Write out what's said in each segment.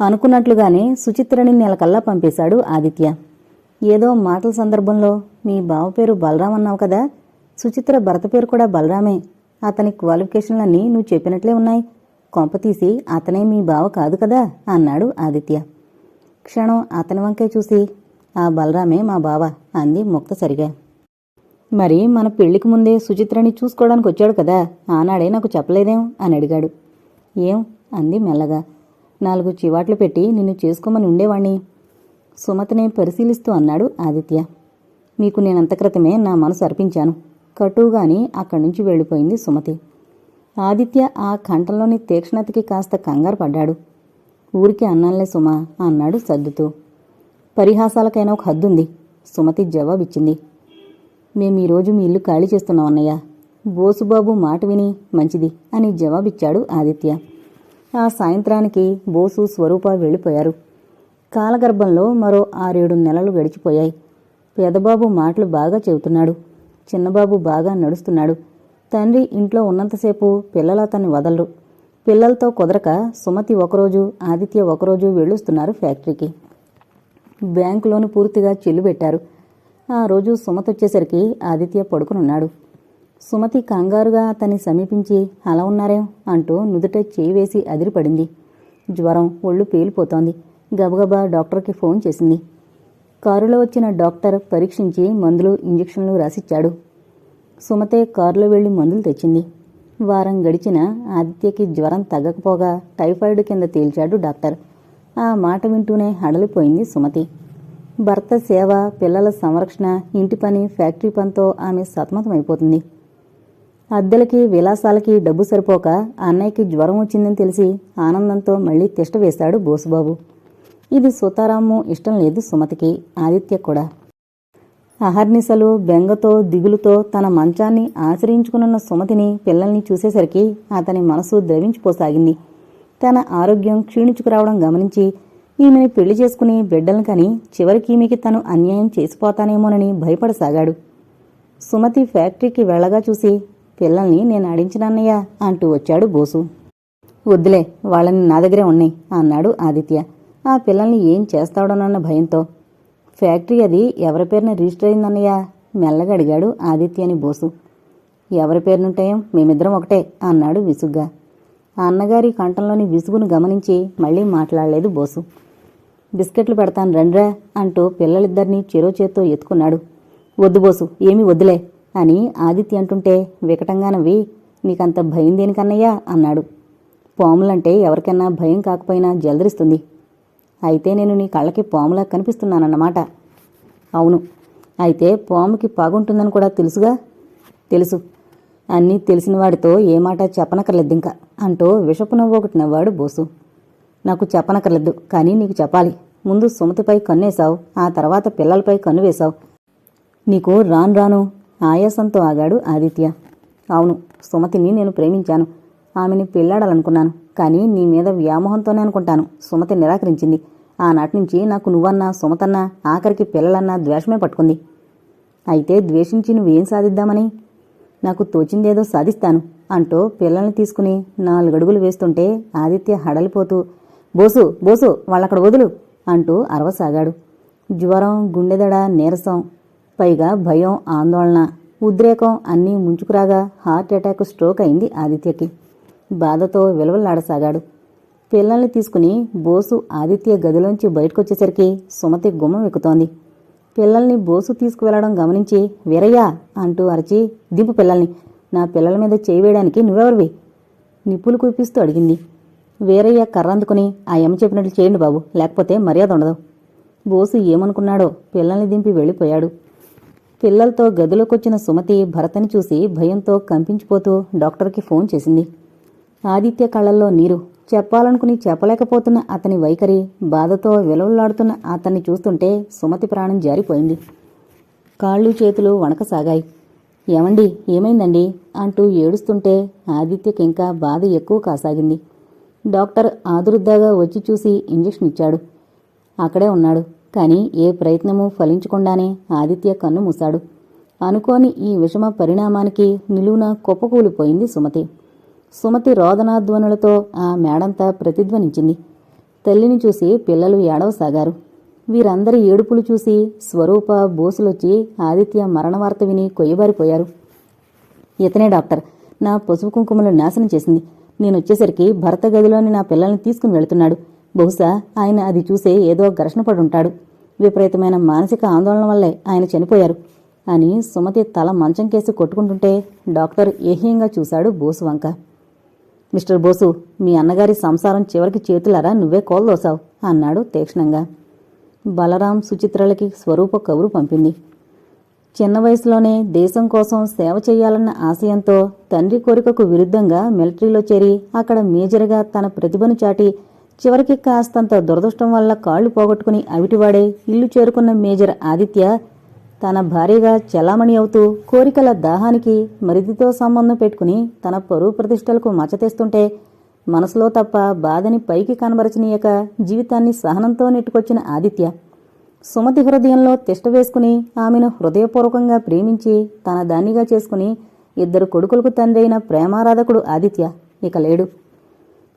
అనుకున్నట్లుగానే సుచిత్రని నెలకల్లా పంపేశాడు ఆదిత్య. ఏదో మాటల సందర్భంలో మీ బావ పేరు బలరాం అన్నావు కదా? సుచిత్ర భర్త పేరు కూడా బలరామే. అతని క్వాలిఫికేషన్లన్నీ నువ్వు చెప్పినట్లే ఉన్నాయి. కొంపతీసి అతనే మీ బావ కాదు కదా? అన్నాడు ఆదిత్య. క్షణం అతని వంకే చూసి ఆ బలరామే మా బావ అంది ముక్త సరిగా. మరి మన పెళ్ళికి ముందే సుచిత్రని చూసుకోవడానికి వచ్చాడు కదా? ఆనాడే నాకు చెప్పలేదేం? అని అడిగాడు. ఏం? అంది మెల్లగా. నాలుగు చివాట్లు పెట్టి నిన్ను చేసుకోమని ఉండేవాణ్ణి. సుమతిని పరిశీలిస్తూ అన్నాడు ఆదిత్య. మీకు నేనంత క్రితమే నా మనసు అర్పించాను. కటువుగాని అక్కడి నుంచి వెళ్ళిపోయింది సుమతి. ఆదిత్య ఆ కంఠంలోని తీక్ష్ణతకి కాస్త కంగారు పడ్డాడు. ఊరికి అన్నానులే సుమ అన్నాడు సర్దుతూ. పరిహాసాలకైనా ఒక హద్దుంది సుమతి జవాబిచ్చింది. మేము ఈరోజు మీ ఇల్లు ఖాళీ చేస్తున్నామన్నయ్య బోసుబాబు మాట విని మంచిది అని జవాబిచ్చాడు ఆదిత్య. ఆ సాయంత్రానికి బోసు స్వరూప వెళ్ళిపోయారు. కాలగర్భంలో మరో ఆరేడు నెలలు గడిచిపోయాయి. పెదబాబు మాటలు బాగా చెబుతున్నాడు. చిన్నబాబు బాగా నడుస్తున్నాడు. తండ్రి ఇంట్లో ఉన్నంతసేపు పిల్లలు అతన్ని వదలరు. పిల్లలతో కుదరక సుమతి ఒకరోజు ఆదిత్య ఒకరోజు వెళ్ళొస్తున్నారు ఫ్యాక్టరీకి. బ్యాంకులోను పూర్తిగా చెల్లు పెట్టారు ఆ రోజు సుమతి వచ్చేసరికి ఆదిత్య పడుకునున్నాడు. సుమతి కంగారుగా అతన్ని సమీపించి అలా ఉన్నారేం? అంటూ నుదుట చేయి వేసి అదిరిపడింది. జ్వరం ఒళ్ళు పేలిపోతోంది. గబగబా డాక్టర్కి ఫోన్ చేసింది. కారులో వచ్చిన డాక్టర్ పరీక్షించి మందులు ఇంజెక్షన్లు రాసిచ్చాడు. సుమతే కారులో వెళ్ళి మందులు తెచ్చింది. వారం గడిచిన ఆదిత్యకి జ్వరం తగ్గకపోగా టైఫాయిడ్ కింద తేల్చాడు డాక్టర్. ఆ మాట వింటూనే హడలిపోయింది సుమతి. భర్త సేవ పిల్లల సంరక్షణ ఇంటి పని ఫ్యాక్టరీ పనితో ఆమె సతమతమైపోతుంది. అద్దెలకి విలాసాలకి డబ్బు సరిపోక అన్నయ్యకి జ్వరం వచ్చిందని తెలిసి ఆనందంతో మళ్ళీ తిష్ట వేశాడు బోసుబాబు. ఇది సుతారాము ఇష్టం లేదు సుమతికి ఆదిత్య కూడా. అహర్నిశలు బెంగతో దిగులుతో తన మంచాన్ని ఆశ్రయించుకునున్న సుమతిని పిల్లల్ని చూసేసరికి అతని మనసు ద్రవించిపోసాగింది. తన ఆరోగ్యం క్షీణించుకురావడం గమనించి ఈమెని పెళ్ళి చేసుకుని బిడ్డలను కని చివరికి ఈమెకి తను అన్యాయం చేసిపోతానేమోనని భయపడసాగాడు. సుమతి ఫ్యాక్టరీకి వెళ్ళగా చూసి పిల్లల్ని నేను ఆడించినన్నయ్యా అంటూ వచ్చాడు బోసు. వద్దులే వాళ్ళని నా దగ్గరే ఉన్నాయి అన్నాడు ఆదిత్య. ఆ పిల్లల్ని ఏం చేస్తాడోనన్న భయంతో. ఫ్యాక్టరీ అది ఎవరి పేరున రిజిస్టర్ అయిందన్నయ్య? మెల్లగా అడిగాడు ఆదిత్య అని బోసు. ఎవరి పేరునుంటాయో? మేమిద్దరం ఒకటే అన్నాడు విసుగ్గా. ఆ అన్నగారి కంఠంలోని విసుగును గమనించి మళ్ళీ మాట్లాడలేదు బోసు. బిస్కెట్లు పెడతాను రండ్రా అంటూ పిల్లలిద్దరినీ చెరో చేత్తో ఎత్తుకున్నాడు. వద్దు బోసు ఏమీ వద్దులే అని ఆదిత్య అంటుంటే వికటంగా నవ్వి నీకంత భయం దేనికన్నయ్యా? అన్నాడు. పాములంటే ఎవరికైనా భయం కాకపోయినా జలదరిస్తుంది. అయితే నేను నీ కళ్ళకి పాములా కనిపిస్తున్నానన్నమాట. అవును. అయితే పాముకి పాగుంటుందని కూడా తెలుసుగా? తెలుసు. అన్నీ తెలిసిన వాడితో ఏ మాట చెప్పనక్కర్లేదు ఇంకా అంటూ విషపు నవ్వు ఒకటి నవ్వాడు బోసు. నాకు చెప్పనక్కర్లేదు కానీ నీకు చెప్పాలి. ముందు సుమతిపై కన్నేశావు ఆ తర్వాత పిల్లలపై కన్ను వేశావు. నీకు రాను రాను ఆయాసంతో ఆగాడు ఆదిత్య. అవును సుమతిని నేను ప్రేమించాను. ఆమెని పెళ్ళాడాలనుకున్నాను కానీ నీ మీద వ్యామోహంతోనే అనుకుంటాను. సుమతి నిరాకరించింది. ఆనాటి నుంచి నాకు నువ్వన్నా సుమతన్నా ఆఖరికి పిల్లలన్నా ద్వేషమే పట్టుకుంది. అయితే ద్వేషించి నువ్వేం సాధిద్దామని? నాకు తోచిందేదో సాధిస్తాను అంటూ పిల్లల్ని తీసుకుని నాలుగడుగులు వేస్తుంటే ఆదిత్య హడలిపోతూ బోసు బోసు వాళ్ళక్కడ వదులు అంటూ అరవసాగాడు. జ్వరం గుండెదడ నీరసం పైగా భయం ఆందోళన ఉద్రేకం అన్నీ ముంచుకురాగా హార్ట్ అటాక్ స్ట్రోక్ అయింది ఆదిత్యకి. బాధతో విలవలాడసాగాడు పిల్లల్ని తీసుకుని బోసు ఆదిత్య గదిలోంచి బయటకొచ్చేసరికి సుమతి గుమ్మం ఎక్కుతోంది. పిల్లల్ని బోసు తీసుకువెళ్ళడం గమనించి వీరయ్యా అంటూ అరిచి దింపు పిల్లల్ని నా పిల్లల మీద చేయి వేయడానికి నువ్వెవరివి? నిప్పులు కురిపిస్తూ అడిగింది. వీరయ్య కర్రందుకుని ఆ ఎమ్మ చెప్పినట్లు చేయండి బాబు లేకపోతే మర్యాద ఉండదు. బోసు ఏమనుకున్నాడో పిల్లల్ని దింపి వెళ్ళిపోయాడు. పిల్లలతో గదిలోకొచ్చిన సుమతి భరతని చూసి భయంతో కంపించిపోతూ డాక్టర్కి ఫోన్ చేసింది. ఆదిత్య కళ్ళల్లో నీరు. చెప్పాలనుకుని చెప్పలేకపోతున్న అతని వైఖరి బాధతో విలవలాడుతున్న అతన్ని చూస్తుంటే సుమతి ప్రాణం జారిపోయింది. కాళ్ళు చేతులు వణకసాగాయి. ఏమండి ఏమైందండి? అంటూ ఏడుస్తుంటే ఆదిత్యకి ఇంకా బాధ ఎక్కువ కాసాగింది. డాక్టర్ ఆదురుద్దాగా వచ్చి చూసి ఇంజెక్షన్ ఇచ్చాడు. అక్కడే ఉన్నాడు. కానీ ఏ ప్రయత్నమూ ఫలించకుండానే ఆదిత్య కన్ను మూశాడు. అనుకోని ఈ విషమ పరిణామానికి నిలువున కుప్పకూలిపోయింది సుమతి. సుమతి రోదనాధ్వనులతో ఆ మేడంతా ప్రతిధ్వనించింది. తల్లిని చూసి పిల్లలు ఏడవసాగారు. వీరందరి ఏడుపులు చూసి స్వరూప బోసులొచ్చి ఆదిత్య మరణ వార్త విని కొయ్యబారిపోయారు. ఇతనే డాక్టర్ నా పసుపు కుంకుమలు నాశనం చేసింది. నేనొచ్చేసరికి భర్త గదిలోని నా పిల్లల్ని తీసుకుని వెళుతున్నాడు. బహుశా ఆయన అది చూసే ఏదో ఘర్షణ పడుంటాడు. విపరీతమైన మానసిక ఆందోళన వల్లే ఆయన చనిపోయారు. అని సుమతి తల మంచం కేసి కొట్టుకుంటుంటే డాక్టర్ ఏహ్యంగా చూశాడు బోసు వంక. మిస్టర్ బోసు మీ అన్నగారి సంసారం చివరికి చేతులారా నువ్వే కోల్దోసావు అన్నాడు తీక్షణంగా. బలరాం సుచిత్రలకి స్వరూప కబురు పంపింది. చిన్న వయసులోనే దేశం కోసం సేవ చేయాలన్న ఆశయంతో తండ్రి కోరికకు విరుద్ధంగా మిలిటరీలో చేరి అక్కడ మేజర్గా తన ప్రతిభను చాటి చివరికి కాస్తంత దురదృష్టం వల్ల కాళ్ళు పోగొట్టుకుని అవిటివాడే ఇల్లు చేరుకున్న మేజర్ ఆదిత్య తన భార్యగా చలామణి అవుతూ కోరికల దాహానికి మరిదితో సంబంధం పెట్టుకుని తన పరువు ప్రతిష్టలకు మచ్చతేస్తుంటే మనసులో తప్ప బాధని పైకి కనబరచనీయక జీవితాన్ని సహనంతో నెట్టుకొచ్చిన ఆదిత్య సుమతి హృదయంలో తిష్ట వేసుకుని ఆమెను హృదయపూర్వకంగా ప్రేమించి తన దానిగా చేసుకుని ఇద్దరు కొడుకులకు తండ్రి అయిన ప్రేమారాధకుడు ఆదిత్య ఇక లేడు.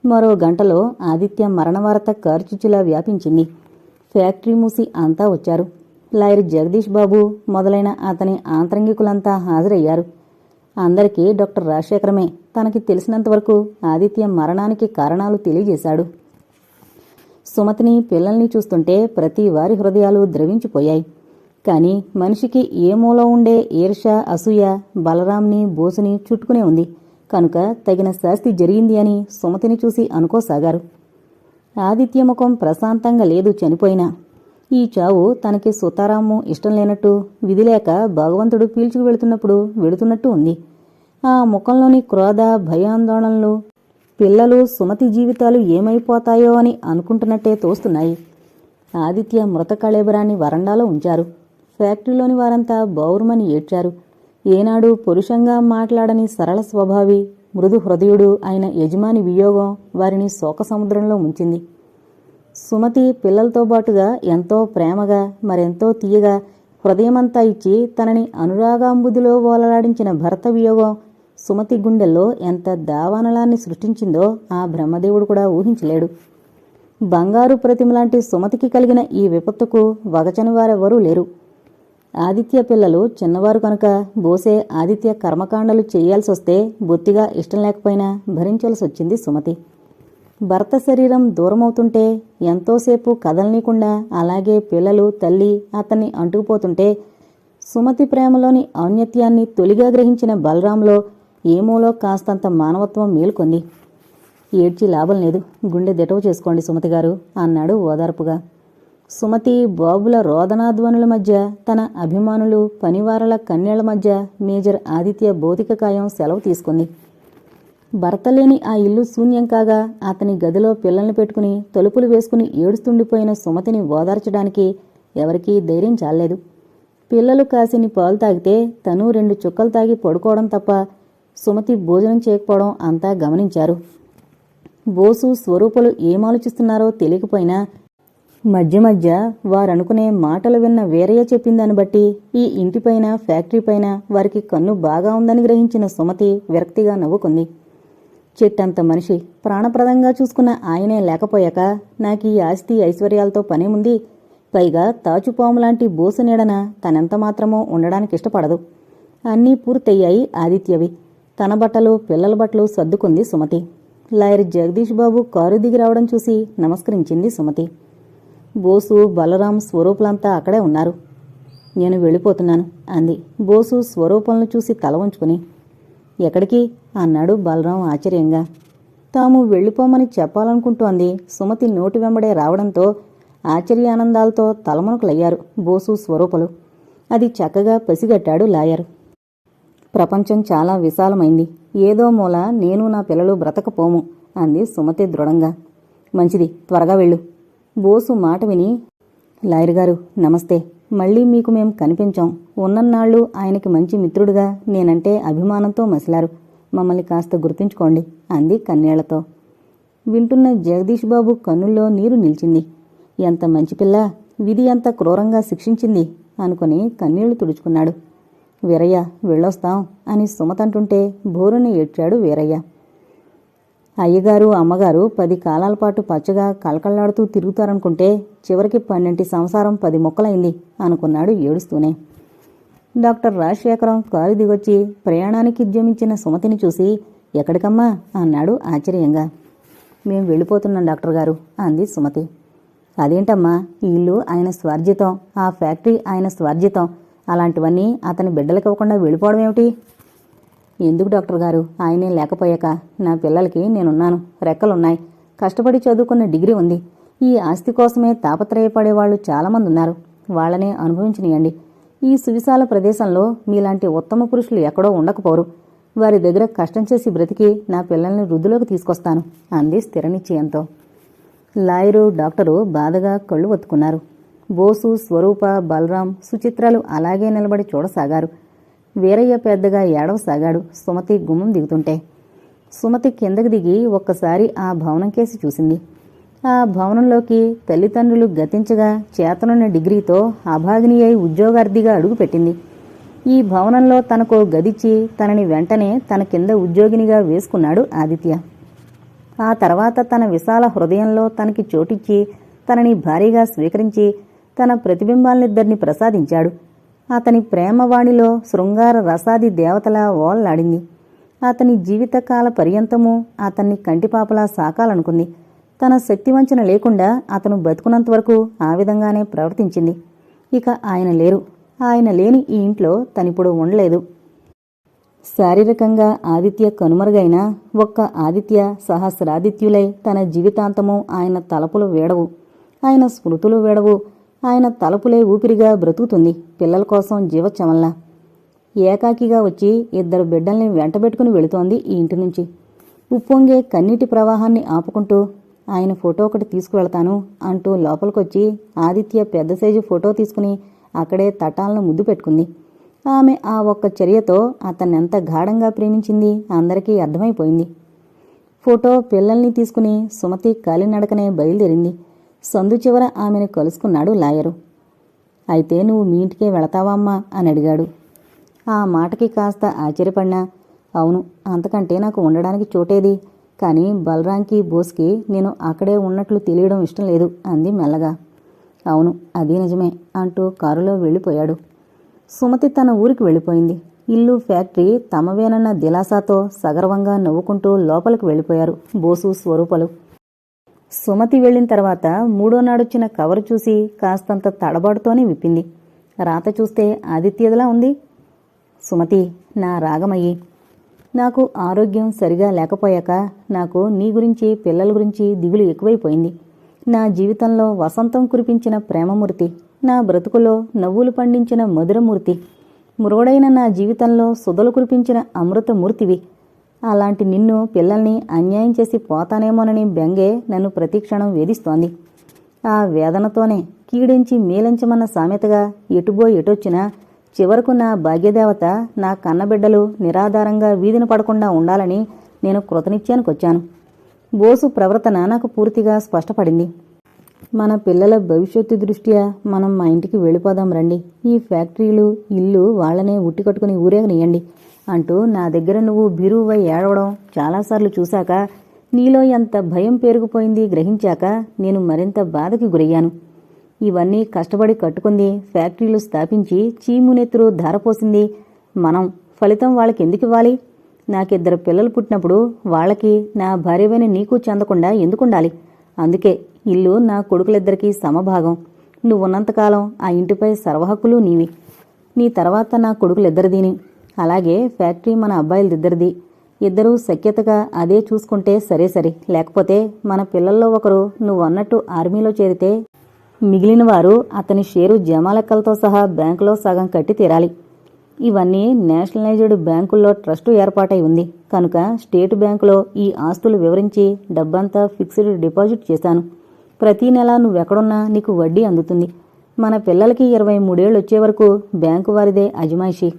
మరో గంటలో ఆదిత్య మరణవార్త కార్చుచులా వ్యాపించింది. ఫ్యాక్టరీ మూసి అంతా వచ్చారు. లాయర్ జగదీష్ బాబు మొదలైన అతని ఆంతరంగికులంతా హాజరయ్యారు. అందరికీ డాక్టర్ రాజశేఖరమే తనకి తెలిసినంతవరకు ఆదిత్య మరణానికి కారణాలు తెలియజేశాడు. సుమతిని పిల్లల్ని చూస్తుంటే ప్రతి వారి హృదయాలు ద్రవించిపోయాయి. కాని మనిషికి ఏ మూల ఉండే ఈర్ష అసూయ బలరాంని బోసుని చుట్టుకునే ఉంది. కనుక తగిన శాస్తి జరిగింది అని సుమతిని చూసి అనుకోసాగారు. ఆదిత్య ముఖం ప్రశాంతంగా లేదు చనిపోయినా. ఈ చావు తనకి సుతారాము ఇష్టం లేనట్టు విధిలేక భగవంతుడు పీల్చుకు వెళుతున్నప్పుడు వెళుతున్నట్టు ఉంది. ఆ ముఖంలోని క్రోధ భయాందోళనలు పిల్లలు సుమతి జీవితాలు ఏమైపోతాయో అని అనుకుంటున్నట్టే తోస్తున్నాయి. ఆదిత్య మృత కళేబరాన్ని వరండాలో ఉంచారు. ఫ్యాక్టరీలోని వారంతా బౌరుమని ఏడ్చారు. ఏనాడు పురుషంగా మాట్లాడని సరళ స్వభావి మృదు హృదయుడు అయిన యజమాని వియోగం వారిని శోక సముద్రంలో ముంచింది. సుమతి పిల్లలతో పాటుగా ఎంతో ప్రేమగా మరెంతో తీయగా హృదయమంతా ఇచ్చి తనని అనురాగాంబుదిలో ఓలలాడించిన భర్త వియోగం సుమతి గుండెల్లో ఎంత దావానలాన్ని సృష్టించిందో ఆ బ్రహ్మదేవుడు కూడా ఊహించలేడు. బంగారు ప్రతిమలాంటి సుమతికి కలిగిన ఈ విపత్తుకు వగచని వారెవరూ లేరు. ఆదిత్య పిల్లలు చిన్నవారు కనుక బోసే ఆదిత్య కర్మకాండలు చేయాల్సొస్తే బొత్తిగా ఇష్టం లేకపోయినా భరించాల్సి వచ్చింది సుమతి. భర్త శరీరం దూరమవుతుంటే ఎంతోసేపు కదలనీకుండా అలాగే పిల్లలు తల్లి అతన్ని అంటుకుపోతుంటే సుమతి ప్రేమలోని ఔన్నత్యాన్ని తొలిగా గ్రహించిన బలరాంలో ఏమోలో కాస్తంత మానవత్వం మేల్కొంది. ఏడ్చి లాభం లేదు. గుండె దిటవు చేసుకోండి సుమతి గారు అన్నాడు ఓదార్పుగా. సుమతి బాబుల రోదనాధ్వనుల మధ్య తన అభిమానులు పనివారల కన్యల మధ్య మేజర్ ఆదిత్య భౌతికకాయం సెలవు తీసుకుంది. భర్త లేని ఆ ఇల్లు శూన్యం కాగా అతని గదిలో పిల్లల్ని పెట్టుకుని తలుపులు వేసుకుని ఏడుస్తుండిపోయిన సుమతిని ఓదార్చడానికి ఎవరికీ ధైర్యం చాలేదు పిల్లలు కాసిని పాలు తాగితే తను రెండు చుక్కలు తాగి పడుకోవడం తప్ప సుమతి భోజనం చేయకపోవడం అంతా గమనించారు. బోసు స్వరూపులు ఏమాలోచిస్తున్నారో తెలియకపోయినా మధ్య మధ్య వారనుకునే మాటలు విన్న వీరయ్య చెప్పిందాన్ని బట్టి ఈ ఇంటిపైన ఫ్యాక్టరీపైన వారికి కన్ను బాగా ఉందని గ్రహించిన సుమతి విరక్తిగా నవ్వుకుంది. చెట్టంత మనిషి ప్రాణప్రదంగా చూసుకున్న ఆయనే లేకపోయాక నాకు ఈ ఆస్తి ఐశ్వర్యాలతో పనేముంది పైగా తాచుపాములాంటి బోసు నీడన తనెంత మాత్రమో ఉండడానికి ఇష్టపడదు. అన్నీ పూర్తయ్యాయి ఆదిత్యవి. తన బట్టలు పిల్లల బట్టలు సర్దుకుంది సుమతి. లాయర్ జగదీష్ బాబు కారు దిగి రావడం చూసి నమస్కరించింది సుమతి. బోసు బలరాం స్వరూపులంతా అక్కడే ఉన్నారు. నేను వెళ్ళిపోతున్నాను అంది. బోసు స్వరూపంను చూసి తల వంచుకుని ఎక్కడికి? అన్నాడు బలరాం ఆశ్చర్యంగా. తాము వెళ్ళిపోమని చెప్పాలనుకుంటోంది. సుమతి నోటి వెంబడే రావడంతో ఆశ్చర్యానందాలతో తలమునకులయ్యారు బోసు స్వరూపలు. అది చక్కగా పసిగట్టాడు లాయర్. ప్రపంచం చాలా విశాలమైంది. ఏదో మూల నేను నా పిల్లలు బ్రతకపోము అంది సుమతి దృఢంగా. మంచిది త్వరగా వెళ్ళు. బోసు మాట విని లాయర్ గారు నమస్తే. మళ్ళీ మీకు మేం కనిపించాం. ఉన్నన్నాళ్ళు ఆయనకి మంచి మిత్రుడుగా నేనంటే అభిమానంతో మసిలారు. మమ్మల్ని కాస్త గుర్తుంచుకోండి అంది కన్నేళ్ళతో. వింటున్న జగదీష్ బాబు కన్నుల్లో నీరు నిలిచింది. ఎంత మంచి పిల్ల విధి ఎంత క్రూరంగా శిక్షించింది అనుకుని కన్నీళ్ళు తుడుచుకున్నాడు. వీరయ్య వెళ్ళొస్తాం అని సుమతంటుంటే బోరుని ఏడ్చాడు వీరయ్య. అయ్యగారు అమ్మగారు పది కాలాల పాటు పచ్చగా కలకల్లాడుతూ తిరుగుతారనుకుంటే చివరికి పన్నెంటి సంసారం పది మొక్కలైంది అనుకున్నాడు ఏడుస్తూనే. డాక్టర్ రాజశేఖరం కారు దిగొచ్చి ప్రయాణానికి ఉద్యమించిన సుమతిని చూసి ఎక్కడికమ్మా? అన్నాడు ఆశ్చర్యంగా. మేం వెళ్ళిపోతున్నాం డాక్టర్ గారు అంది సుమతి. అదేంటమ్మా? ఈ ఇల్లు ఆయన స్వార్జితం ఆ ఫ్యాక్టరీ ఆయన స్వార్జితం అలాంటివన్నీ అతని బిడ్డలకి ఇవ్వకుండా వెళ్ళిపోవడం ఏమిటి ఎందుకు డాక్టర్ గారు? ఆయనే లేకపోయాక నా పిల్లలకి నేనున్నాను. రెక్కలున్నాయి. కష్టపడి చదువుకున్న డిగ్రీ ఉంది. ఈ ఆస్తి కోసమే తాపత్రయపడేవాళ్ళు చాలామంది ఉన్నారు. వాళ్ళనే అనుభవించనియండి. ఈ సువిశాల ప్రదేశంలో మీలాంటి ఉత్తమ పురుషులు ఎక్కడో ఉండకపోరు. వారి దగ్గర కష్టం చేసి బ్రతికి నా పిల్లల్ని వృద్ధిలోకి తీసుకొస్తాను అంది స్థిర నిశ్చయంతో లాయరు డాక్టరు బాధగా కళ్ళు ఒత్తుకున్నారు బోసు స్వరూప బలరాం సుచిత్రాలు అలాగే నిలబడి చూడసాగారు. వీరయ్య పెద్దగా ఏడవసాగాడు. సుమతి గుమ్మం దిగుతుంటే సుమతి కిందకి దిగి ఒక్కసారి ఆ భవనం కేసి చూసింది. ఆ భవనంలోకి తల్లిదండ్రులు గతించగా చేతనున్న డిగ్రీతో అభాగిని అయి ఉద్యోగార్థిగా అడుగుపెట్టింది ఈ భవనంలో తనకు గదిచ్చి తనని వెంటనే తన కింద ఉద్యోగినిగా వేసుకున్నాడు ఆదిత్య. ఆ తర్వాత తన విశాల హృదయంలో తనకి చోటిచ్చి తనని భారీగా స్వీకరించి తన ప్రతిబింబాలనిద్దరిని ప్రసాదించాడు. అతని ప్రేమవాణిలో శృంగార రసాది దేవతలా ఓల్లాడింది. అతని జీవితకాల పర్యంతము అతన్ని కంటిపాపలా సాకాలనుకుంది. తన శక్తివంచన లేకుండా అతను బతుకున్నంత వరకు ఆ విధంగానే ప్రవర్తించింది. ఇక ఆయన లేరు. ఆయన లేని ఈ ఇంట్లో తనిప్పుడు ఉండలేదు. శారీరకంగా ఆదిత్య కనుమరుగైన ఒక్క ఆదిత్య సహస్రాదిత్యులై తన జీవితాంతము ఆయన తలపులు వేడవు. ఆయన స్మృతులు వేడవు. ఆయన తలపులే ఊపిరిగా బ్రతుకుతుంది. పిల్లల కోసం జీవచ్చమల్లా. ఏకాకిగా వచ్చి ఇద్దరు బిడ్డల్ని వెంటబెట్టుకుని వెళుతోంది ఈ ఇంటి నుంచి. ఉప్పొంగే కన్నీటి ప్రవాహాన్ని ఆపుకుంటూ ఆయన ఫోటో ఒకటి తీసుకువెళ్తాను అంటూ లోపలికొచ్చి ఆదిత్య పెద్ద సైజు ఫోటో తీసుకుని అక్కడే తటాలను ముద్దు పెట్టుకుంది. ఆమె ఆ ఒక్క చర్యతో అతన్నెంత గాఢంగా ప్రేమించింది అందరికీ అర్థమైపోయింది. ఫోటో పిల్లల్ని తీసుకుని సుమతి కాలినడకనే బయలుదేరింది. సందు చివర ఆమెను కలుసుకున్నాడు లాయరు. అయితే నువ్వు మీ ఇంటికే వెళతావమ్మా అని అడిగాడు. ఆ మాటకి కాస్త ఆశ్చర్యపడినా అవును అంతకంటే నాకు ఉండడానికి చోటేది? కానీ బలరాంకి బోస్కి నేను అక్కడే ఉన్నట్లు తెలియడం ఇష్టం లేదు అంది మెల్లగా. అవును అది నిజమే అంటూ కారులో వెళ్ళిపోయాడు. సుమతి తన ఊరికి వెళ్ళిపోయింది. ఇల్లు ఫ్యాక్టరీ తమవేనన్న దిలాసాతో సగర్వంగా నవ్వుకుంటూ లోపలికి వెళ్ళిపోయారు బోసు స్వరూపలు. సుమతి వెళ్ళిన తర్వాత మూడో నాడొచ్చిన కవర్ చూసి కాస్తంత తడబాటుతోనే విప్పింది. రాత చూస్తే ఆదిత్యదిలా ఉంది. సుమతి నా రాగమయ్యి. నాకు ఆరోగ్యం సరిగా లేకపోయాక నాకు నీ గురించి పిల్లల గురించి దిగులు ఎక్కువైపోయింది. నా జీవితంలో వసంతం కురిపించిన ప్రేమమూర్తి నా బ్రతుకులో నవ్వులు పండించిన మధురమూర్తి మురుగడైన నా జీవితంలో సుధలు కురిపించిన అమృతమూర్తివి. అలాంటి నిన్ను పిల్లల్ని అన్యాయం చేసి పోతానేమోనని బెంగే నన్ను ప్రతిక్షణం వేధిస్తోంది. ఆ వేదనతోనే కీడించి మేలించమన్న సామెతగా ఎటుబో ఎటొచ్చినా చివరకు నా భాగ్యదేవత నా కన్నబిడ్డలు నిరాధారంగా వీధిన పడకుండా ఉండాలని నేను కృతనిశ్చయానికొచ్చాను. బోసు ప్రవర్తన నాకు పూర్తిగా స్పష్టపడింది. మన పిల్లల భవిష్యత్తు దృష్ట్యా మనం మా ఇంటికి వెళ్ళిపోదాం రండి. ఈ ఫ్యాక్టరీలు ఇల్లు వాళ్ళనే ఉట్టి కట్టుకుని ఊరేగనియండి. అంటూ నా దగ్గర నువ్వు బిరువై ఏడవడం చాలాసార్లు చూశాక నీలో ఎంత భయం పేరుకుపోయింది గ్రహించాక నేను మరింత బాధకి గురయ్యాను. ఇవన్నీ కష్టపడి కట్టుకుంది ఫ్యాక్టరీలు స్థాపించి చీమునెత్తురు ధారపోసింది మనం. ఫలితం వాళ్ళకి ఎందుకు ఇవ్వాలి? నాకిద్దరు పిల్లలు పుట్టినప్పుడు వాళ్ళకి నా భార్యవైన నీకు చెందకుండా ఎందుకుండాలి? అందుకే ఇల్లు నా కొడుకులిద్దరికీ సమభాగం. నువ్వున్నంతకాలం ఆ ఇంటిపై సర్వహక్కులు నీవి. నీ తర్వాత నా కొడుకులిద్దరిదీని. అలాగే ఫ్యాక్టరీ మన అబ్బాయిలదిద్దరిది. ఇద్దరూ సఖ్యతగా అదే చూసుకుంటే సరే సరే. లేకపోతే మన పిల్లల్లో ఒకరు నువ్వు అన్నట్టు ఆర్మీలో చేరితే మిగిలిన వారు అతని షేరు జమాలెక్కలతో సహా బ్యాంకులో సగం కట్టి తీరాలి. ఇవన్నీ నేషనలైజ్డ్ బ్యాంకుల్లో ట్రస్టు ఏర్పాటై ఉంది. కనుక స్టేట్ బ్యాంకులో ఈ ఆస్తులు వివరించి డబ్బంతా ఫిక్స్డ్ డిపాజిట్ చేశాను. ప్రతి నెల నువ్వెక్కడున్నా నీకు వడ్డీ అందుతుంది. మన పిల్లలకి ఇరవై మూడేళ్ళు వచ్చే వరకు బ్యాంకు వారిదే అజమాయిషి.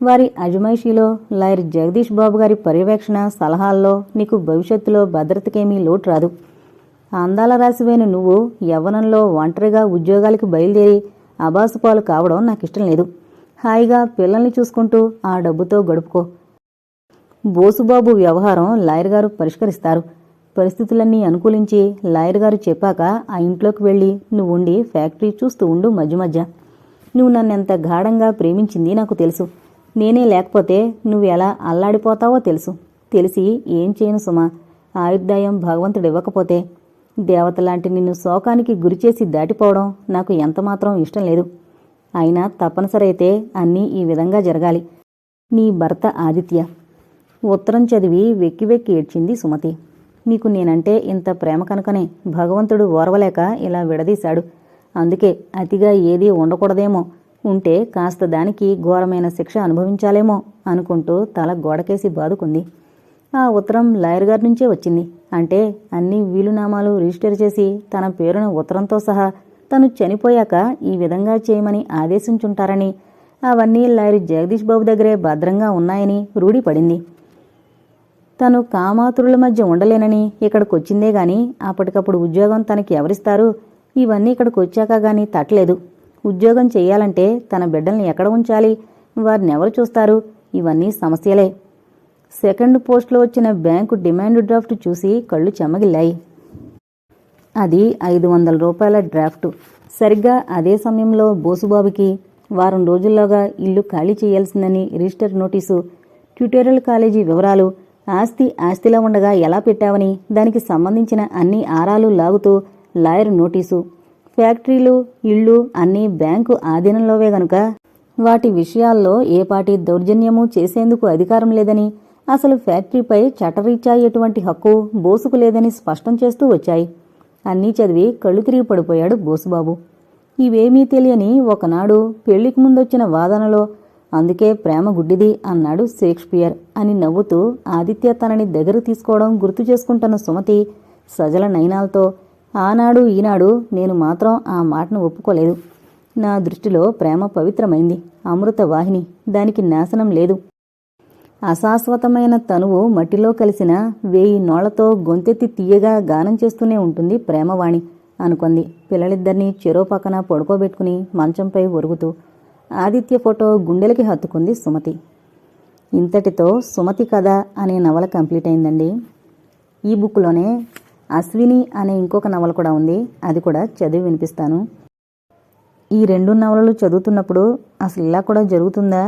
వారి అజమాయిషీలో లాయర్ జగదీష్ బాబు గారి పర్యవేక్షణ సలహాల్లో నీకు భవిష్యత్తులో భద్రతకేమీ లోటు రాదు. అందాల రాసివైన నువ్వు యవ్వనంలో ఒంటరిగా ఉద్యోగాలకు బయలుదేరి అబాసుపాలు కావడం నాకు ఇష్టం లేదు. హాయిగా పిల్లల్ని చూసుకుంటూ ఆ డబ్బుతో గడుపుకో. బోసుబాబు వ్యవహారం లాయర్ గారు పరిష్కరిస్తారు. పరిస్థితులన్నీ అనుకూలించి లాయర్ గారు చెప్పాక ఆ ఇంట్లోకి వెళ్ళి నువ్వు ఉండి ఫ్యాక్టరీ చూస్తూ ఉండు మధ్య మధ్య. నువ్వు నన్నెంత గాఢంగా ప్రేమించింది నాకు తెలుసు. నేనే లేకపోతే నువ్వు ఎలా అల్లాడిపోతావో తెలుసు. తెలిసి ఏం చేయను సుమా. ఆయుర్దాయం భగవంతుడు ఇవ్వకపోతే దేవతలాంటి నిన్ను శోకానికి గురిచేసి దాటిపోవడం నాకు ఎంతమాత్రం ఇష్టం లేదు. అయినా తప్పనిసరి అయితే అన్నీ ఈ విధంగా జరగాలి. నీ భర్త ఆదిత్య. ఉత్తరం చదివి వెక్కి వెక్కి ఏడ్చింది సుమతి. మీకు నేనంటే ఇంత ప్రేమ కనుకనే భగవంతుడు ఓర్వలేక ఇలా విడదీశాడు. అందుకే అతిగా ఏదీ ఉండకూడదేమో. ఉంటే కాస్త దానికి ఘోరమైన శిక్ష అనుభవించాలేమో అనుకుంటూ తల గోడకేసి బాదుకుంది. ఆ ఉత్తరం లాయర్ గారి నుంచే వచ్చింది. అంటే అన్ని వీలునామాలు రిజిస్టర్ చేసి తన పేరున ఉత్తరంతో సహా తను చనిపోయాక ఈ విధంగా చేయమని ఆదేశించుంటారని అవన్నీ లాయర్ జగదీష్ బాబు దగ్గరే భద్రంగా ఉన్నాయని రూఢిపడింది తను కామాతురుల మధ్య ఉండలేనని ఇక్కడికి వచ్చిందే గాని అప్పటికప్పుడు ఉద్యోగం తనకి ఎవరిస్తారు? ఇవన్నీ ఇక్కడికి వచ్చాక గాని తట్టలేదు. ఉద్యోగం చేయాలంటే తన బిడ్డల్ని ఎక్కడ ఉంచాలి? వారిని ఎవరు చూస్తారు? ఇవన్నీ సమస్యలే. సెకండ్ పోస్ట్లో వచ్చిన బ్యాంకు డిమాండ్ డ్రాఫ్ట్ చూసి కళ్ళు చెమ్మగిల్లాయి అది ఐదు వందల రూపాయల డ్రాఫ్ట్. సరిగ్గా అదే సమయంలో బోసుబాబుకి వారం రోజుల్లోగా ఇల్లు ఖాళీ చేయాల్సిందని రిజిస్టర్ నోటీసు. ట్యూటోరియల్ కాలేజీ వివరాలు ఆస్తి ఆస్తిలో ఉండగా ఎలా పెట్టావని దానికి సంబంధించిన అన్ని ఆరాలు లాగుతూ లాయర్ నోటీసు. ఫ్యాక్టరీలు ఇళ్ళు అన్నీ బ్యాంకు ఆధీనంలోవే గనుక. వాటి విషయాల్లో ఏ పాటి దౌర్జన్యమూ చేసేందుకు అధికారం లేదని అసలు ఫ్యాక్టరీపై చట్టరీత్యా ఎటువంటి హక్కు బోసుకు లేదని స్పష్టం చేస్తూ వచ్చాయి. అన్నీ చదివి కళ్ళు తిరిగి పడిపోయాడు బోసుబాబు. ఇవేమీ తెలియని ఒకనాడు పెళ్ళికి ముందొచ్చిన వాదనలో అందుకే ప్రేమ గుడ్డిది అన్నాడు షేక్స్పియర్ అని నవ్వుతూ ఆదిత్య తనని దగ్గర తీసుకోవడం గుర్తు చేసుకుంటున్న సుమతి సజల నయనాలతో ఆనాడు ఈనాడు నేను మాత్రం ఆ మాటను ఒప్పుకోలేదు. నా దృష్టిలో ప్రేమ పవిత్రమైంది. అమృత వాహిని. దానికి నాశనం లేదు. అశాశ్వతమైన తనువు మట్టిలో కలిసిన వేయి నోళ్ళతో గొంతెత్తి తీయగా గానం చేస్తూనే ఉంటుంది ప్రేమవాణి అనుకుంది. పిల్లలిద్దరినీ చెరో పక్కన పడుకోబెట్టుకుని మంచంపై ఒరుగుతూ ఆదిత్య ఫోటో గుండెలకి హత్తుకుంది సుమతి. ఇంతటితో సుమతి కథ అనే నవల కంప్లీట్ అయిందండి. ఈ బుక్లోనే అశ్విని అనే ఇంకొక నవల కూడా ఉంది. అది కూడా చదివి వినిపిస్తాను. ఈ రెండు నవలలు చదువుతున్నప్పుడు అసలు ఇలా కూడా జరుగుతుందా?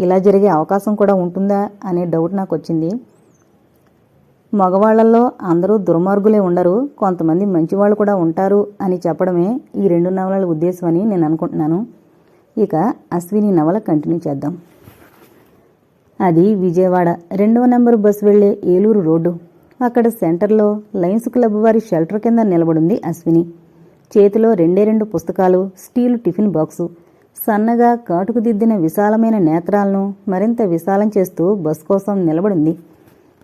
ఇలా జరిగే అవకాశం కూడా ఉంటుందా అనే డౌట్ నాకు వచ్చింది మగవాళ్ళలో అందరూ దుర్మార్గులే ఉండరు. కొంతమంది మంచివాళ్ళు కూడా ఉంటారు అని చెప్పడమే ఈ రెండు నవలల ఉద్దేశం అని నేను అనుకుంటున్నాను. ఇక అశ్విని నవల కంటిన్యూ చేద్దాం. అది విజయవాడ రెండవ నెంబర్ బస్సు వెళ్ళే ఏలూరు రోడ్డు. అక్కడ సెంటర్లో లయన్స్ క్లబ్ వారి షెల్టర్ కింద నిలబడింది అశ్విని. చేతిలో రెండే రెండు పుస్తకాలు స్టీలు టిఫిన్ బాక్సు. సన్నగా కాటుకు దిద్దిన విశాలమైన నేత్రాలను మరింత విశాలం చేస్తూ బస్ కోసం నిలబడింది.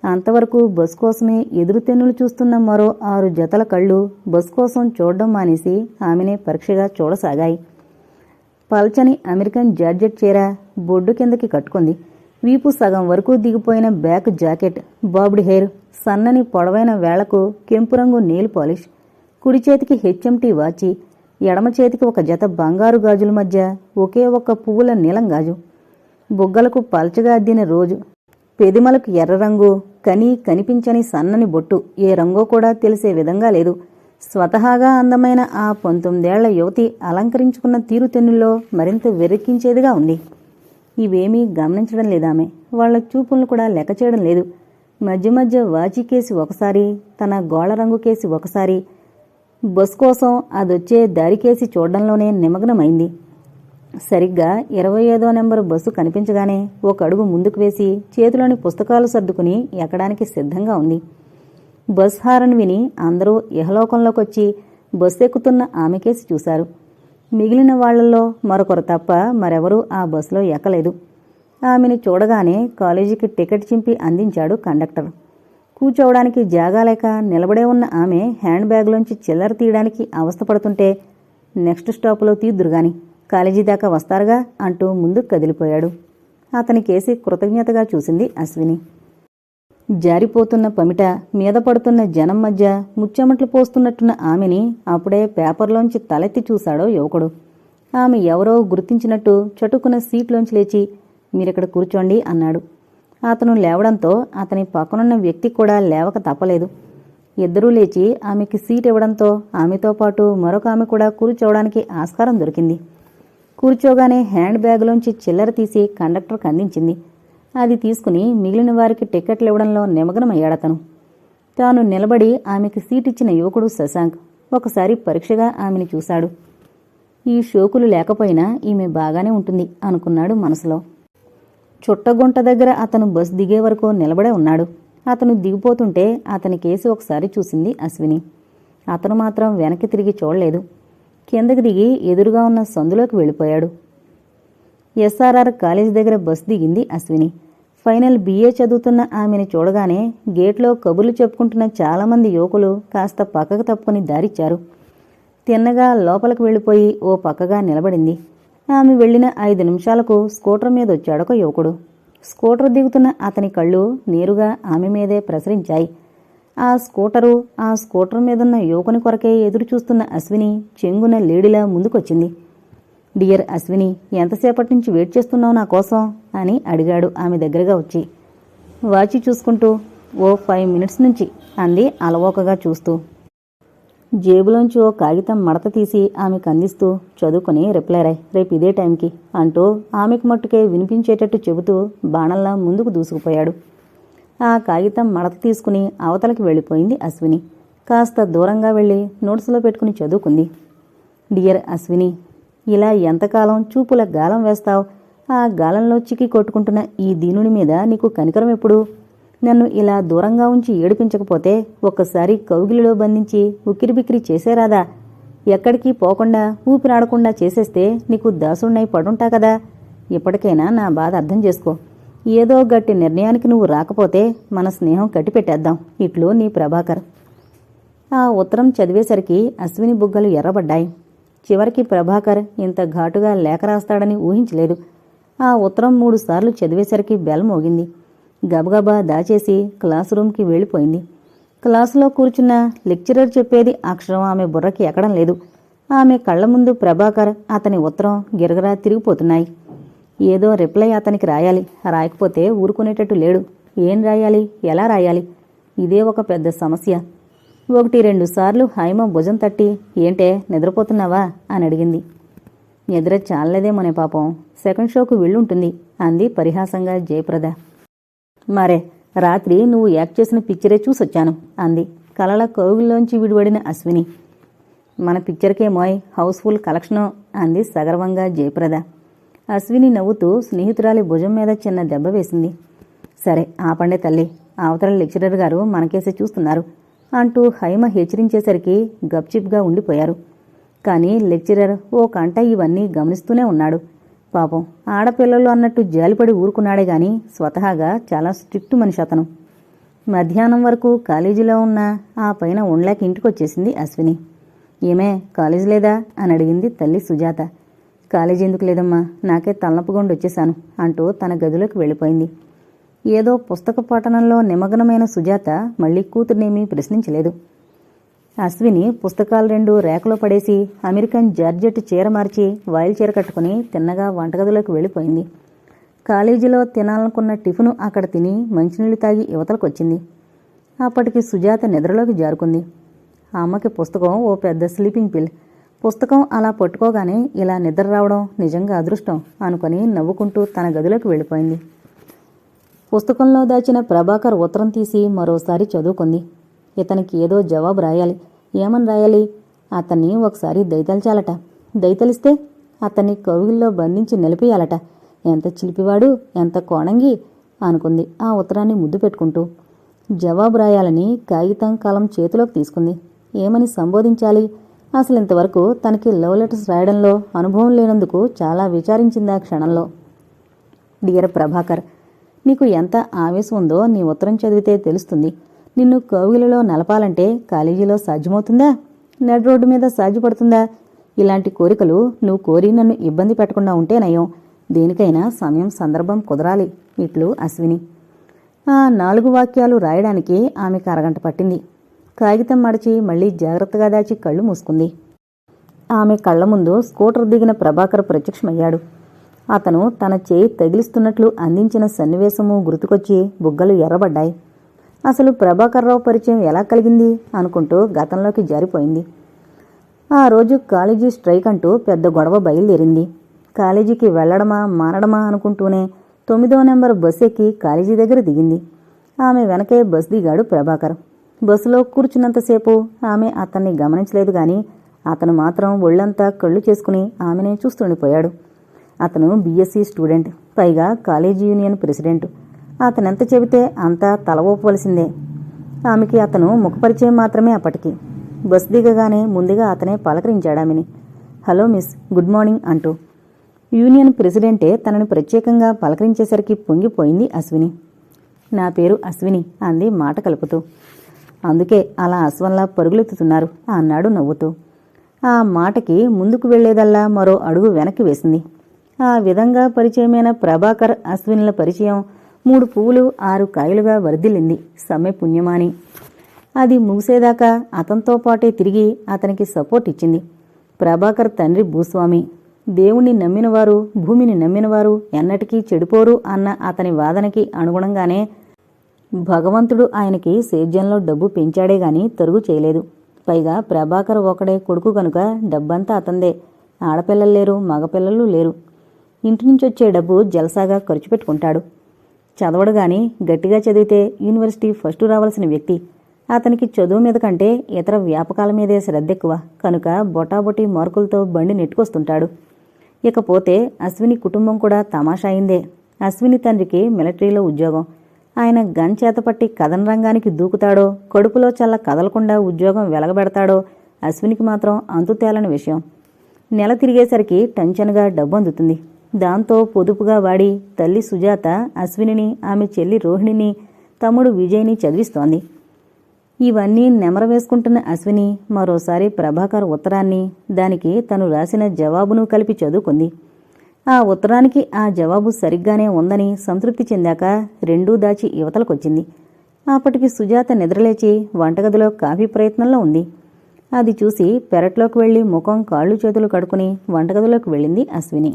అంతవరకు బస్ కోసమే ఎదురుతెన్నులు చూస్తున్న మరో ఆరు జతల కళ్ళు బస్ కోసం చూడడం మానేసి ఆమెనే పరీక్షగా చూడసాగాయి. పల్చని అమెరికన్ జార్జెట్ చీర బొడ్డు కిందకి కట్టుకుంది. వీపు సగం వరకు దిగిపోయిన బ్యాక్ జాకెట్ బాబ్డ్ హెయిర్ సన్నని పొడవైన వేళకు కెంపు రంగు నీల్ పాలిష్ కుడి చేతికి హెచ్ఎంటీ వాచి ఎడమ చేతికి ఒక జత బంగారు గాజుల మధ్య ఒకే ఒక్క పువ్వుల నీలం గాజు. బుగ్గలకు పల్చగా అద్దిన రోజు. పెదిమలకు ఎర్ర రంగు కని కనిపించని సన్నని బొట్టు ఏ రంగో కూడా తెలిసే విధంగా లేదు. స్వతహాగా అందమైన ఆ పంతొమ్మిదేళ్ళ యువతి అలంకరించుకున్న తీరుతెన్నుల్లో మరింత వెర్రెక్కించేదిగా ఉంది. ఇవేమీ గమనించడం లేదామె. వాళ్ళ చూపులను కూడా లెక్క చేయడం లేదు. మధ్య మధ్య వాచి కేసి ఒకసారి తన గోళ రంగు కేసి ఒకసారి. బస్ కోసం అదొచ్చే దారికేసి చూడడంలోనే నిమగ్నమైంది. సరిగ్గా ఇరవై ఐదో నెంబరు బస్సు కనిపించగానే ఒక అడుగు ముందుకు వేసి చేతిలోని పుస్తకాలు సర్దుకుని ఎక్కడానికి సిద్ధంగా ఉంది. బస్ హారన్ విని అందరూ ఇహలోకంలోకొచ్చి బస్సు ఎక్కుతున్న ఆమెకేసి చూశారు. మిగిలిన వాళ్ళలో మరొకరు తప్ప మరెవరూ ఆ బస్సులో ఎక్కలేదు. ఆమెని చూడగానే కాలేజీకి టికెట్ చింపి అందించాడు కండక్టర్. కూర్చోవడానికి జాగాలేక నిలబడే ఉన్న ఆమె హ్యాండ్ బ్యాగ్లోంచి చిల్లర తీయడానికి అవస్థపడుతుంటే నెక్స్ట్ స్టాప్లో తీద్దురుగాని కాలేజీ దాకా వస్తారుగా అంటూ ముందుకు కదిలిపోయాడు. అతని కేసి కృతజ్ఞతగా చూసింది అశ్విని. జారిపోతున్న పమిట మీద పడుతున్న జనం మధ్య ముచ్చెమట్లు పోస్తున్నట్టున్న ఆమెని అప్పుడే పేపర్లోంచి తలెత్తి చూశాడో యువకుడు. ఆమె ఎవరో గుర్తించినట్టు చటుకున్న సీట్లోంచి లేచి మీరిక్కడ కూర్చోండి అన్నాడు. అతను లేవడంతో అతని పక్కనున్న వ్యక్తి కూడా లేవక తప్పలేదు. ఇద్దరూ లేచి ఆమెకి సీట్ ఇవ్వడంతో ఆమెతో పాటు మరొక ఆమె కూడా కూర్చోవడానికి ఆస్కారం దొరికింది. కూర్చోగానే హ్యాండ్ బ్యాగ్లోంచి చిల్లర తీసి కండక్టర్కి అందించింది అది తీసుకుని మిగిలిన వారికి టికెట్లు ఇవ్వడంలో నిమగ్నమయ్యాడతను. తాను నిలబడి ఆమెకి సీట్ ఇచ్చిన యువకుడు శశాంక్ ఒకసారి పరీక్షగా ఆమెని చూశాడు. ఈ షోకులు లేకపోయినా ఈమె బాగానే ఉంటుంది అనుకున్నాడు మనసులో. చుట్టగుంట దగ్గర అతను బస్ దిగే వరకు నిలబడే ఉన్నాడు. అతను దిగిపోతుంటే అతని కేసు ఒకసారి చూసింది అశ్విని. అతను మాత్రం వెనక్కి తిరిగి చూడలేదు. కిందకి దిగి ఎదురుగా ఉన్న సందులోకి వెళ్ళిపోయాడు. ఎస్ఆర్ఆర్ కాలేజ్ దగ్గర బస్ దిగింది అశ్విని. ఫైనల్ బీఏ చదువుతున్న ఆమెను చూడగానే గేట్లో కబుర్లు చెప్పుకుంటున్న చాలామంది యువకులు కాస్త పక్కకు తప్పుకొని దారిచ్చారు. తిన్నగా లోపలికి వెళ్ళిపోయి ఓ పక్కగా నిలబడింది. ఆమె వెళ్ళిన ఐదు నిమిషాలకు స్కూటర్ మీద వచ్చాడొక యువకుడు. స్కూటర్ దిగుతున్న అతని కళ్ళు నేరుగా ఆమె మీదే ప్రసరించాయి. ఆ స్కూటరు ఆ స్కూటర్ మీదున్న యువకుని కొరకే ఎదురు చూస్తున్న అశ్విని చెంగున లేడిలా ముందుకొచ్చింది. డియర్ అశ్విని ఎంతసేపటి నుంచి వెయిట్ చేస్తున్నావు నా కోసం? అని అడిగాడు ఆమె దగ్గరగా వచ్చి. వాచి చూసుకుంటూ ఓ ఫైవ్ మినిట్స్ నుంచి అంది అలవోకగా చూస్తూ. జేబులోంచి ఓ కాగితం మడత తీసి ఆమెకు అందిస్తూ చదువుకొని రిప్లై రాయ్ రేపు ఇదే టైంకి అంటూ ఆమెకు మట్టుకే వినిపించేటట్టు చెబుతూ బాణంలా ముందుకు దూసుకుపోయాడు. ఆ కాగితం మడత తీసుకుని అవతలకి వెళ్ళిపోయింది అశ్విని. కాస్త దూరంగా వెళ్ళి నోట్స్లో పెట్టుకుని చదువుకుంది. డియర్ అశ్విని ఇలా ఎంతకాలం చూపుల గాలం వేస్తావు? ఆ గాలంలో చిక్కి కొట్టుకుంటున్న ఈ దీనుని మీద నీకు కనికరం ఎప్పుడు? నన్ను ఇలా దూరంగా ఉంచి ఏడిపించకపోతే ఒక్కసారి కౌగిలిలో బంధించి ఉక్కిరిబిక్కిరి చేసేరాదా? ఎక్కడికి పోకుండా ఊపిరాడకుండా చేసేస్తే నీకు దాసుడినై పడుంటా కదా? ఇప్పటికైనా నా బాధ అర్థం చేసుకో. ఏదో గట్టి నిర్ణయానికి నువ్వు రాకపోతే మన స్నేహం కట్టిపెట్టేద్దాం. ఇట్లు నీ ప్రభాకర్. ఆ ఉత్తరం చదివేసరికి అశ్విని బుగ్గలు ఎర్రబడ్డాయి. చివరికి ప్రభాకర్ ఇంత ఘాటుగా లేఖ రాస్తాడని ఊహించలేదు. ఆ ఉత్తరం మూడు సార్లు చదివేసరికి బెల్ మోగింది. గబగబా దాచేసి క్లాస్ రూమ్కి వెళ్ళిపోయింది. క్లాసులో కూర్చున్న లెక్చరర్ చెప్పేది అక్షరం ఆమె బుర్రకి ఎక్కడం లేదు. ఆమె కళ్ళ ముందు ప్రభాకర్ అతని ఉత్తరం గిరగరా తిరిగిపోతున్నాయి. ఏదో రిప్లై అతనికి రాయాలి. రాయకపోతే ఊరుకునేటట్టు లేడు. ఏం రాయాలి? ఎలా రాయాలి? ఇదే ఒక పెద్ద సమస్య. ఒకటి రెండు సార్లు హైమ భుజం తట్టి ఏంటే నిద్రపోతున్నావా? అని అడిగింది. నిద్ర చాలలేదేమోనే పాపం. సెకండ్ షోకు వెళ్ళుంటుంది అంది పరిహాసంగా జయప్రద. మరే రాత్రి నువ్వు యాక్ట్ చేసిన పిక్చరే చూసొచ్చాను అంది కలల కౌగుల్లోంచి విడిపడిన అశ్విని. మన పిక్చర్కేమోయ్ హౌస్ఫుల్ కలెక్షను అంది సగర్వంగా జయప్రద. అశ్విని నవ్వుతూ స్నేహితురాలి భుజం మీద చిన్న దెబ్బ వేసింది. సరే ఆపండే తల్లి. అవతల లెక్చరర్ గారు మనకేసే చూస్తున్నారు. అంటూ హైమ హెచ్చరించేసరికి గప్చిప్గా ఉండిపోయారు. కానీ లెక్చరర్ ఓ కంట ఇవన్నీ గమనిస్తూనే ఉన్నాడు. పాపం ఆడపిల్లలు అన్నట్టు జాలిపడి ఊరుకున్నాడే గాని స్వతహాగా చాలా స్ట్రిక్ట్ మనిషి అతను. మధ్యాహ్నం వరకు కాలేజీలో ఉన్న ఆ పైన ఉండలేక ఇంటికొచ్చేసింది అశ్విని. ఏమే కాలేజ్ లేదా? అని అడిగింది తల్లి సుజాత. కాలేజీ ఎందుకు లేదమ్మా నాకే తలనొప్పగుండి వచ్చేశాను అంటూ తన గదిలోకి వెళ్ళిపోయింది. ఏదో పుస్తక పఠనంలో నిమగ్నమైన సుజాత మళ్ళీ కూతుర్నేమీ ప్రశ్నించలేదు. అశ్విని పుస్తకాలు రెండు రేకలో పడేసి అమెరికన్ జార్జెట్ చీర మార్చి వాయిల్ చీర కట్టుకుని తిన్నగా వంటగదిలోకి వెళ్ళిపోయింది. కాలేజీలో తినాలనుకున్న టిఫిను అక్కడ తిని మంచినీళ్ళు తాగి యువతలకొచ్చింది. అప్పటికి సుజాత నిద్రలోకి జారుకుంది. ఆ అమ్మకి పుస్తకం ఓ పెద్ద స్లీపింగ్ పిల్. పుస్తకం అలా పట్టుకోగానే ఇలా నిద్ర రావడం నిజంగా అదృష్టం అనుకొని నవ్వుకుంటూ తన గదిలోకి వెళ్ళిపోయింది. పుస్తకంలో దాచిన ప్రభాకర్ ఉత్తరం తీసి మరోసారి చదువుకుంది. ఇతనికి ఏదో జవాబు రాయాలి. ఏమని రాయాలి? అతన్ని ఒకసారి దయతలిచాలట. దయతలిస్తే అతన్ని కవుల్లో బంధించి నిలిపేయాలట. ఎంత చిలిపివాడు ఎంత కోణంగి అనుకుంది ఆ ఉత్తరాన్ని ముద్దు పెట్టుకుంటూ. జవాబు రాయాలని కాగితం కాలం చేతిలోకి తీసుకుంది. ఏమని సంబోధించాలి? అసలు ఇంతవరకు తనకి లవ్ లెటర్స్ రాయడంలో అనుభవం లేనందుకు చాలా విచారించింది ఆ క్షణంలో. డియర్ ప్రభాకర్ నీకు ఎంత ఆవేశం ఉందో నీ ఉత్తరం చదివితే తెలుస్తుంది. నిన్ను కోవిలలో నలపాలంటే కాలేజీలో సాధ్యమవుతుందా? నడ్ రోడ్డు మీద సాధ్యపడుతుందా? ఇలాంటి కోరికలు నువ్వు కోరి నన్ను ఇబ్బంది పెట్టకుండా ఉంటే నయం. దేనికైనా సమయం సందర్భం కుదరాలి. ఇట్లు అశ్విని. ఆ నాలుగు వాక్యాలు రాయడానికి ఆమెకు అరగంట పట్టింది. కాగితం మడిచి మళ్ళీ జాగ్రత్తగా దాచి కళ్ళు మూసుకుంది. ఆమె కళ్ళ ముందు స్కూటర్ దిగిన ప్రభాకర్ ప్రత్యక్షమయ్యాడు. అతను తన చేయి తగిలిస్తున్నట్లు అందించిన సన్నివేశము గుర్తుకొచ్చి బుగ్గలు ఎర్రబడ్డాయి. అసలు ప్రభాకర్రావు పరిచయం ఎలా కలిగింది అనుకుంటూ గతంలోకి జారిపోయింది. ఆ రోజు కాలేజీ స్ట్రైక్ అంటూ పెద్ద గొడవ బయలుదేరింది. కాలేజీకి వెళ్ళడమా మారడమా అనుకుంటూనే తొమ్మిదో నెంబర్ బస్ ఎక్కి కాలేజీ దగ్గర దిగింది. ఆమె వెనకే బస్ దిగాడు ప్రభాకర్. బస్సులో కూర్చున్నంతసేపు ఆమె అతన్ని గమనించలేదు గాని అతను మాత్రం ఒళ్ళంతా కళ్ళు చేసుకుని ఆమెనే చూస్తుండిపోయాడు. అతను బీఎస్సీ స్టూడెంట్ పైగా కాలేజీ యూనియన్ ప్రెసిడెంట్ అతనెంత చెబితే అంతా తల ఊపవలసిందే. ఆమెకి అతను ముఖపరిచయం మాత్రమే అప్పటికి. బస్ దిగగానే ముందుగా అతనే పలకరించాడు ఆమెని. హలో మిస్ గుడ్ మార్నింగ్ అంటూ. యూనియన్ ప్రెసిడెంటే తనని ప్రత్యేకంగా పలకరించేసరికి పొంగిపోయింది అశ్విని. నా పేరు అశ్విని అంది మాట కలుపుతూ. అందుకే అలా అశ్వంలా పరుగులెత్తుతున్నారు అన్నాడు నవ్వుతూ. ఆ మాటకి ముందుకు వెళ్ళేదల్లా మరో అడుగు వెనక్కి వేసింది. ఆ విధంగా పరిచయమైన ప్రభాకర్ అశ్వినుల పరిచయం మూడు పువ్వులు ఆరు కాయలుగా వర్ధిల్లింది. సమ్మె పుణ్యమాని. అది ముగిసేదాకా అతనితో పాటే తిరిగి అతనికి సపోర్ట్ ఇచ్చింది. ప్రభాకర్ తండ్రి భూస్వామి. దేవుణ్ణి నమ్మినవారు భూమిని నమ్మినవారు ఎన్నటికీ చెడిపోరు అన్న అతని వాదనకి అనుగుణంగానే భగవంతుడు ఆయనకి సేద్యంలో డబ్బు పెంచాడే గాని తరుగు చేయలేదు. పైగా ప్రభాకర్ ఒకడే కొడుకు కనుక డబ్బంతా అతందే. ఆడపిల్లలు లేరు మగపిల్లలు లేరు. ఇంటి నుంచి వచ్చే డబ్బు జలసాగా ఖర్చు పెట్టుకుంటాడు. చదవడు గాని గట్టిగా చదివితే యూనివర్సిటీ ఫస్ట్ రావాల్సిన వ్యక్తి. అతనికి చదువు మీద కంటే ఇతర వ్యాపకాల మీదే శ్రద్ధ ఎక్కువ కనుక బొటాబొటి మార్కులతో బండి నెట్టుకొస్తుంటాడు. ఇకపోతే అశ్విని కుటుంబం కూడా తమాషా అయిందే. అశ్విని తండ్రికి మిలిటరీలో ఉద్యోగం. ఆయన గన్ చేతపట్టి కథన రంగానికి దూకుతాడో కడుపులో చల్ల కదలకుండా ఉద్యోగం వెలగబెడతాడో అశ్వినికి మాత్రం అంతు తేలని విషయం. నెల తిరిగేసరికి టెన్షన్గా డబ్బు అందుతుంది. దాంతో పొదుపుగా వాడి తల్లి సుజాత అశ్వినిని ఆమె చెల్లి రోహిణిని తమ్ముడు విజయ్ని చదివిస్తోంది. ఇవన్నీ నెమర వేసుకుంటున్న అశ్విని మరోసారి ప్రభాకర్ ఉత్తరాన్ని దానికి తను రాసిన జవాబును కలిపి చదువుకుంది. ఆ ఉత్తరానికి ఆ జవాబు సరిగ్గానే ఉందని సంతృప్తి చెందాక రెండూ దాచి యువతలకొచ్చింది అప్పటికి సుజాత నిద్రలేచి వంటగదిలో కాఫీ ప్రయత్నంలో ఉంది. అది చూసి పెరట్లోకి వెళ్ళి ముఖం కాళ్ళు చేతులు కడుకుని వంటగదిలోకి వెళ్ళింది అశ్విని.